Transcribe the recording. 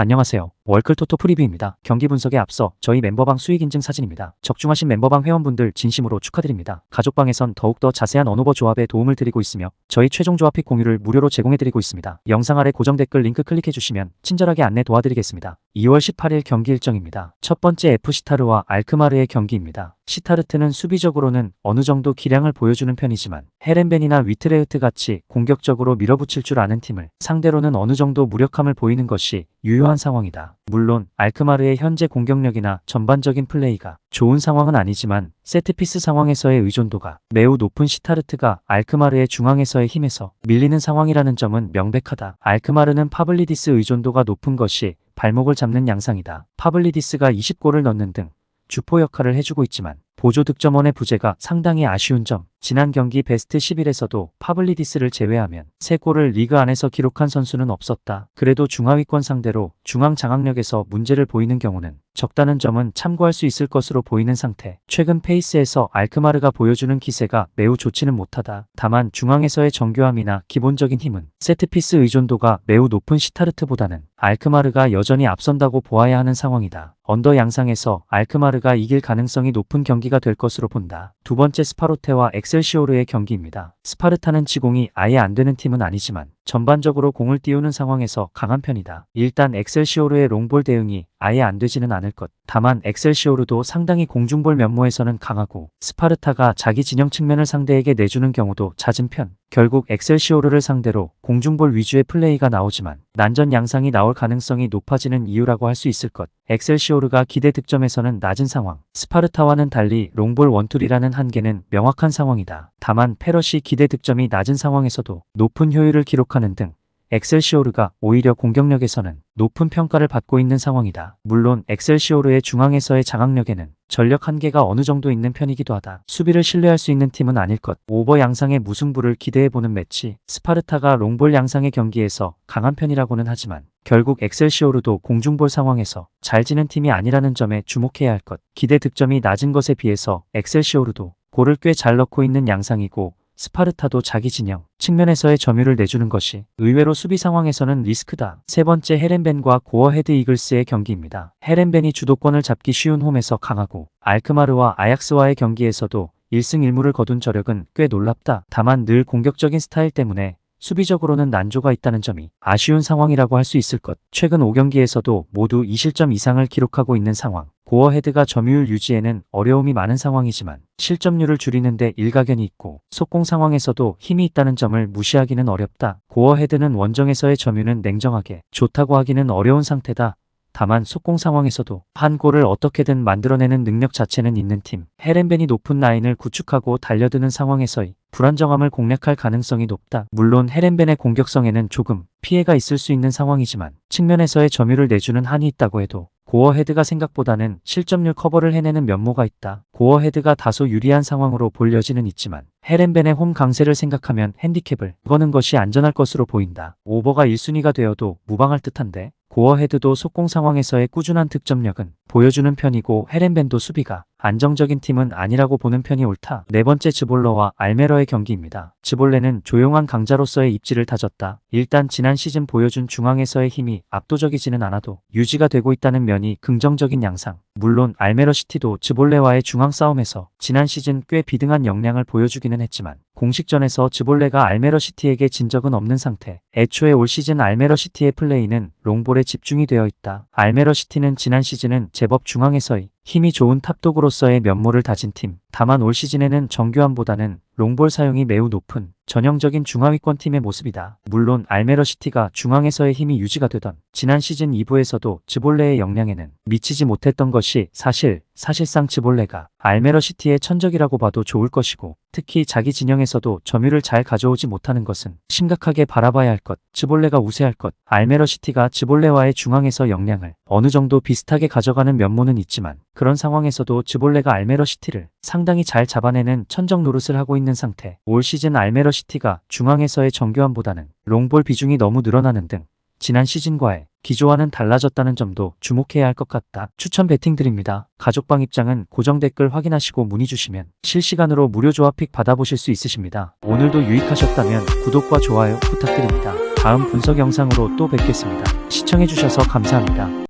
안녕하세요. 월클토토 프리뷰입니다. 경기 분석에 앞서 저희 멤버방 수익 인증 사진입니다. 적중하신 멤버방 회원분들 진심으로 축하드립니다. 가족방에선 더욱더 자세한 언오버 조합에 도움을 드리고 있으며 저희 최종 조합 픽 공유를 무료로 제공해드리고 있습니다. 영상 아래 고정 댓글 링크 클릭해주시면 친절하게 안내 도와드리겠습니다. 2월 18일 경기 일정입니다. 첫 번째 FC타르와 알크마르의 경기입니다. 시타르트는 수비적으로는 어느 정도 기량을 보여주는 편이지만 헤렌벤이나 위트레흐트 같이 공격적으로 밀어붙일 줄 아는 팀을 상대로는 어느 정도 무력함을 보이는 것이 유효한 상황이다. 물론 알크마르의 현재 공격력이나 전반적인 플레이가 좋은 상황은 아니지만 세트피스 상황에서의 의존도가 매우 높은 시타르트가 알크마르의 중앙에서의 힘에서 밀리는 상황이라는 점은 명백하다. 알크마르는 파블리디스 의존도가 높은 것이 발목을 잡는 양상이다. 파블리디스가 20골을 넣는 등 주포 역할을 해주고 있지만 보조 득점원의 부재가 상당히 아쉬운 점. 지난 경기 베스트 11에서도 파블리디스를 제외하면 3골을 리그 안에서 기록한 선수는 없었다. 그래도 중하위권 상대로 중앙 장악력에서 문제를 보이는 경우는 적다는 점은 참고할 수 있을 것으로 보이는 상태. 최근 페이스에서 알크마르가 보여주는 기세가 매우 좋지는 못하다. 다만 중앙에서의 정교함이나 기본적인 힘은 세트피스 의존도가 매우 높은 시타르트보다는 알크마르가 여전히 앞선다고 보아야 하는 상황이다. 언더 양상에서 알크마르가 이길 가능성이 높은 경기가 될 것으로 본다. 두 번째 스파로테와 엑셀시오르의 경기입니다. 스파르타는 지공이 아예 안 되는 팀은 아니지만 전반적으로 공을 띄우는 상황에서 강한 편이다. 일단 엑셀시오르의 롱볼 대응이 아예 안 되지는 않을 것. 다만 엑셀시오르도 상당히 공중볼 면모에서는 강하고 스파르타가 자기 진영 측면을 상대에게 내주는 경우도 잦은 편. 결국 엑셀시오르를 상대로 공중볼 위주의 플레이가 나오지만 난전 양상이 나올 가능성이 높아지는 이유라고 할 수 있을 것. 엑셀시오르가 기대 득점에서는 낮은 상황. 스파르타와는 달리 롱볼 원툴이라는 한계는 명확한 상황이다. 다만 페럿이 기대 득점이 낮은 상황에서도 높은 효율을 기록하는 등 엑셀시오르가 오히려 공격력에서는 높은 평가를 받고 있는 상황이다. 물론 엑셀시오르의 중앙에서의 장악력에는 전력 한계가 어느 정도 있는 편이기도 하다. 수비를 신뢰할 수 있는 팀은 아닐 것. 오버 양상의 무승부를 기대해보는 매치. 스파르타가 롱볼 양상의 경기에서 강한 편이라고는 하지만 결국 엑셀시오르도 공중볼 상황에서 잘 지는 팀이 아니라는 점에 주목해야 할 것. 기대 득점이 낮은 것에 비해서 엑셀시오르도 골을 꽤 잘 넣고 있는 양상이고 스파르타도 자기 진영 측면에서의 점유를 내주는 것이 의외로 수비 상황에서는 리스크다. 세 번째 헤렌벤과 고어 헤드 이글스의 경기입니다. 헤렌벤이 주도권을 잡기 쉬운 홈에서 강하고 알크마르와 아약스와의 경기에서도 1승 1무를 거둔 저력은 꽤 놀랍다. 다만 늘 공격적인 스타일 때문에 수비적으로는 난조가 있다는 점이 아쉬운 상황이라고 할 수 있을 것. 최근 5경기에서도 모두 2실점 이상을 기록하고 있는 상황. 고어 헤드가 점유율 유지에는 어려움이 많은 상황이지만 실점률을 줄이는데 일가견이 있고 속공 상황에서도 힘이 있다는 점을 무시하기는 어렵다. 고어 헤드는 원정에서의 점유는 냉정하게 좋다고 하기는 어려운 상태다. 다만 속공 상황에서도 한 골을 어떻게든 만들어내는 능력 자체는 있는 팀. 헤렌벤이 높은 라인을 구축하고 달려드는 상황에서의 불안정함을 공략할 가능성이 높다. 물론 헤렌벤의 공격성에는 조금 피해가 있을 수 있는 상황이지만 측면에서의 점유를 내주는 한이 있다고 해도 고어 헤드가 생각보다는 실점률 커버를 해내는 면모가 있다. 고어 헤드가 다소 유리한 상황으로 볼 여지는 있지만 헤렌벤의 홈 강세를 생각하면 핸디캡을 거는 것이 안전할 것으로 보인다. 오버가 1순위가 되어도 무방할 듯한데 고어 헤드도 속공 상황에서의 꾸준한 득점력은 보여주는 편이고 헤렌벤도 수비가 안정적인 팀은 아니라고 보는 편이 옳다. 네 번째 즈볼러와 알메러의 경기입니다. 즈볼레는 조용한 강자로서의 입지를 다졌다. 일단 지난 시즌 보여준 중앙에서의 힘이 압도적이지는 않아도 유지가 되고 있다는 면이 긍정적인 양상. 물론 알메러 시티도 즈볼레와의 중앙 싸움에서 지난 시즌 꽤 비등한 역량을 보여주기는 했지만 공식전에서 즈볼레가 알메러 시티에게 진 적은 없는 상태. 애초에 올 시즌 알메러 시티의 플레이는 롱볼에 집중이 되어 있다. 알메러 시티는 지난 시즌은 제법 중앙에서의 힘이 좋은 탑독으로서의 면모를 다진 팀. 다만 올 시즌에는 정교함보다는 롱볼 사용이 매우 높은 전형적인 중하위권 팀의 모습이다. 물론 알메러 시티가 중앙에서의 힘이 유지가 되던 지난 시즌 2부에서도 즈볼레의 역량에는 미치지 못했던 것이 사실 사실상 즈볼레가 알메러 시티의 천적이라고 봐도 좋을 것이고 특히 자기 진영에서도 점유를 잘 가져오지 못하는 것은 심각하게 바라봐야 할 것, 즈볼레가 우세할 것, 알메러 시티가 즈볼레와의 중앙에서 역량을 어느 정도 비슷하게 가져가는 면모는 있지만 그런 상황에서도 즈볼레가 알메러 시티를 상당히 잘 잡아내는 천적 노릇을 하고 있는 상태. 올 시즌 알메러 시티가 중앙에서의 정교함보다는 롱볼 비중이 너무 늘어나는 등 지난 시즌과의 기조와는 달라졌다는 점도 주목해야 할 것 같다. 추천 배팅 드립니다. 가족방 입장은 고정 댓글 확인하시고 문의 주시면 실시간으로 무료 조합 픽 받아보실 수 있으십니다. 오늘도 유익하셨다면 구독과 좋아요 부탁드립니다. 다음 분석 영상으로 또 뵙겠습니다. 시청해주셔서 감사합니다.